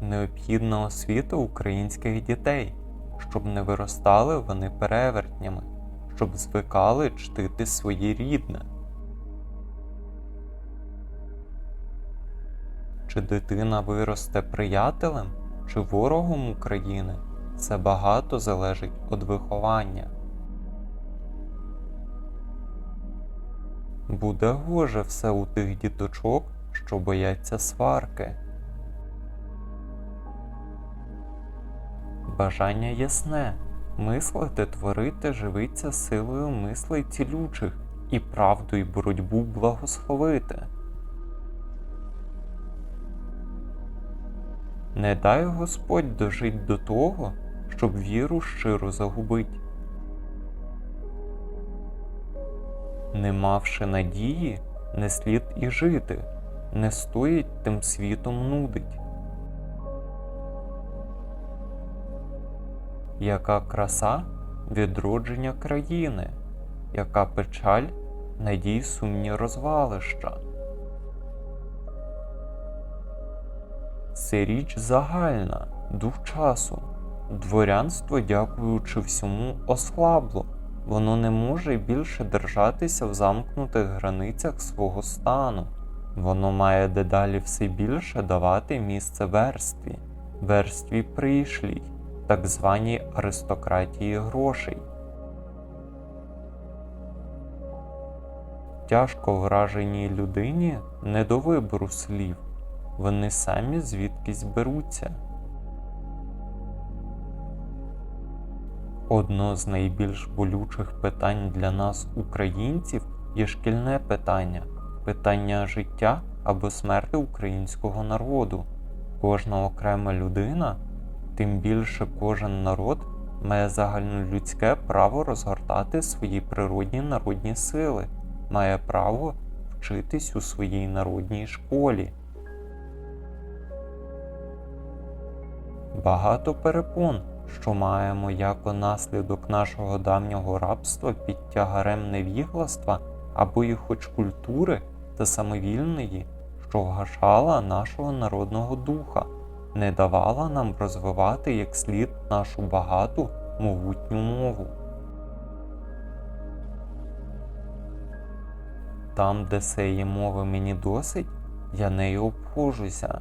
необхідна освіта українських дітей, щоб не виростали вони перевертнями, щоб звикали чтити своє рідне. Чи дитина виросте приятелем чи ворогом України, це багато залежить від виховання. Буде гоже все у тих діточок, що бояться сварки. Бажання ясне мислити, творити живиться силою мислей цілючих і правду й боротьбу благословити. Не дай Господь дожить до того, щоб віру щиро загубить. Не мавши надії, не слід і жити, не стоїть тим світом нудить. Яка краса відродження країни, яка печаль надій сумні розвалища. Це річ загальна, дух часу. Дворянство, дякуючи всьому, ослабло. Воно не може більше держатися в замкнутих границях свого стану. Воно має дедалі все більше давати місце верстві, верстві прийшлій, так званій аристократії грошей. Тяжко враженій людині не до вибору слів, вони самі звідкись беруться. Одно з найбільш болючих питань для нас, українців, є шкільне питання питання життя або смерти українського народу. Кожна окрема людина, тим більше кожен народ, має загальнолюдське право розгортати свої природні народні сили, має право вчитись у своїй народній школі. Багато перепон, що маємо як наслідок нашого давнього рабства під тягарем невігластва або і хоч культури та самовільної, що вгашала нашого народного духа, не давала нам розвивати як слід нашу багату могутню мову. Там, де сеї мови мені досить, я нею обхожуся,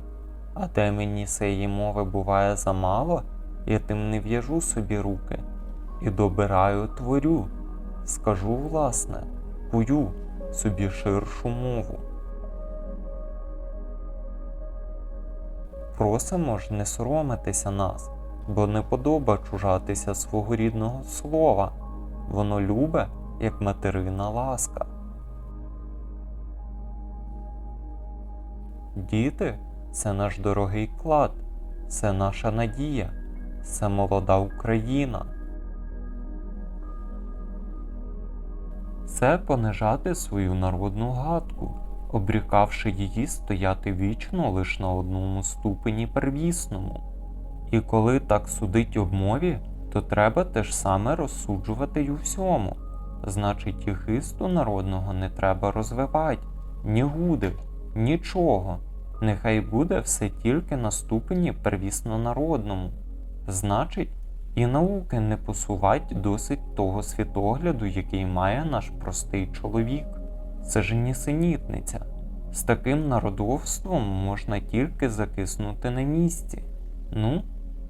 а де мені сеї мови буває замало, я тим не в'яжу собі руки і добираю творю, скажу власне, пою собі ширшу мову. Просимо ж не соромитися нас, бо не подоба чужатися свого рідного слова, воно любе, як материна ласка. Діти це наш дорогий клад, це наша надія, це молода Україна. Це понижати свою народну гадку, обрікавши її стояти вічно лише на одному ступені первісному. І коли так судить об мові, то треба те ж саме розсуджувати й у всьому. Значить, і хисту народного не треба розвивати, ні гуди, нічого. Нехай буде все тільки на ступені первісно народному. Значить, і науки не посувать досить того світогляду, який має наш простий чоловік. Це ж нісенітниця. З таким народовством можна тільки закиснути на місці. Ну,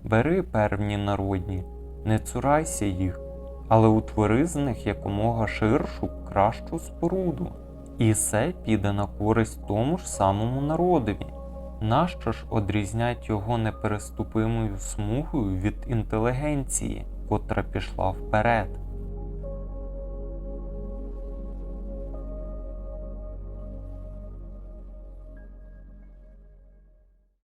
бери первні народні, не цурайся їх, але утвори з них якомога ширшу, кращу споруду. І це піде на користь тому ж самому народові. Нащо ж одрізнять його непереступимою смугою від інтелігенції, котра пішла вперед?